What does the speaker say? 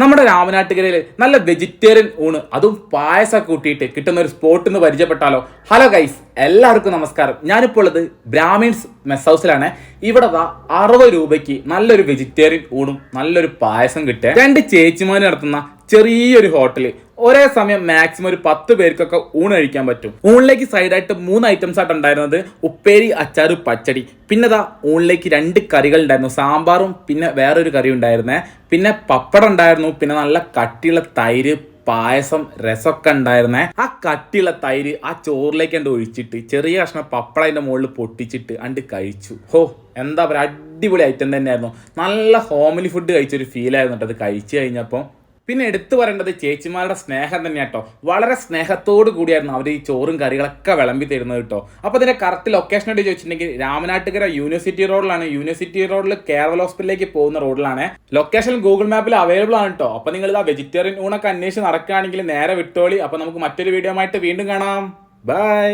നമ്മുടെ രാമനാട്ടുകരയിൽ നല്ല വെജിറ്റേറിയൻ ഊണ് അതും പായസം കൂട്ടിയിട്ട് കിട്ടുന്ന ഒരു സ്പോട്ട് എന്ന് പരിചയപ്പെട്ടാലോ. ഹലോ ഗൈസ് എല്ലാവർക്കും നമസ്കാരം. ഞാനിപ്പോൾ ഉള്ളത് ബ്രാഹ്മിൺസ് മെസ് ഹൗസിലാണ്. ഇവിടെ ദാ അറുപത് രൂപയ്ക്ക് നല്ലൊരു വെജിറ്റേറിയൻ ഊണും നല്ലൊരു പായസം കിട്ടുക രണ്ട് ചേച്ചിമാർ നടത്തുന്ന ചെറിയൊരു ഹോട്ടൽ. ഒരേ സമയം മാക്സിമം ഒരു പത്ത് പേർക്കൊക്കെ ഊണ് കഴിക്കാൻ പറ്റും. ഊണിലേക്ക് സൈഡായിട്ട് മൂന്ന് ഐറ്റംസ് ആയിട്ട് ഉണ്ടായിരുന്നത്. ഉപ്പേരി അച്ചാറ് പച്ചടി. പിന്നെ ദാ ഊണിലേക്ക് രണ്ട് കറികൾ ഉണ്ടായിരുന്നു. സാമ്പാറും പിന്നെ വേറൊരു കറി ഉണ്ടായിരുന്നേ. പിന്നെ പപ്പടം ഉണ്ടായിരുന്നു. പിന്നെ നല്ല കട്ടിയുള്ള തൈര് പായസം രസമൊക്കെ ഉണ്ടായിരുന്നേ. ആ കട്ടിയുള്ള തൈര് ആ ചോറിലേക്ക് കണ്ട് ഒഴിച്ചിട്ട് ചെറിയ കഷ്ണം പപ്പട അതിന്റെ മുകളിൽ പൊട്ടിച്ചിട്ട് അണ്ട് കഴിച്ചു. ഹോ എന്താ പറയുക അടിപൊളി ഐറ്റം തന്നെയായിരുന്നു. നല്ല ഹോംലി ഫുഡ് കഴിച്ചൊരു ഫീൽ ആയിരുന്നു കേട്ടോ അത് കഴിച്ചു കഴിഞ്ഞപ്പോൾ പിന്നെ എടുത്തു പറയേണ്ടത് ചേച്ചിമാരുടെ സ്നേഹം തന്നെയാണ് കേട്ടോ വളരെ സ്നേഹത്തോടു കൂടിയായിരുന്നു അവർ ഈ ചോറും കറികളൊക്കെ വിളമ്പി തരുന്നത് കേട്ടോ അപ്പോൾ ഇതിന്റെ കറക്റ്റ് ലൊക്കേഷൻ ആയിട്ട് ചോദിച്ചിട്ടുണ്ടെങ്കിൽ രാമനാട്ടുകര യൂണിവേഴ്സിറ്റി റോഡിലാണ്. യൂണിവേഴ്സിറ്റി റോഡിൽ കേരള ഹോസ്പിറ്റലിലേക്ക് പോകുന്ന റോഡിലാണ്. ലൊക്കേഷൻ ഗൂഗിൾ മാപ്പിൽ അവൈലബിൾ ആണ് കേട്ടോ അപ്പോൾ നിങ്ങൾ ഇതാ വെജിറ്റേറിയൻ ഊണൊക്കെ അന്വേഷിച്ച് നടക്കുകയാണെങ്കിൽ നേരെ വിട്ടോളി. അപ്പോൾ നമുക്ക് മറ്റൊരു വീഡിയോ ആയിട്ട് വീണ്ടും കാണാം. ബൈ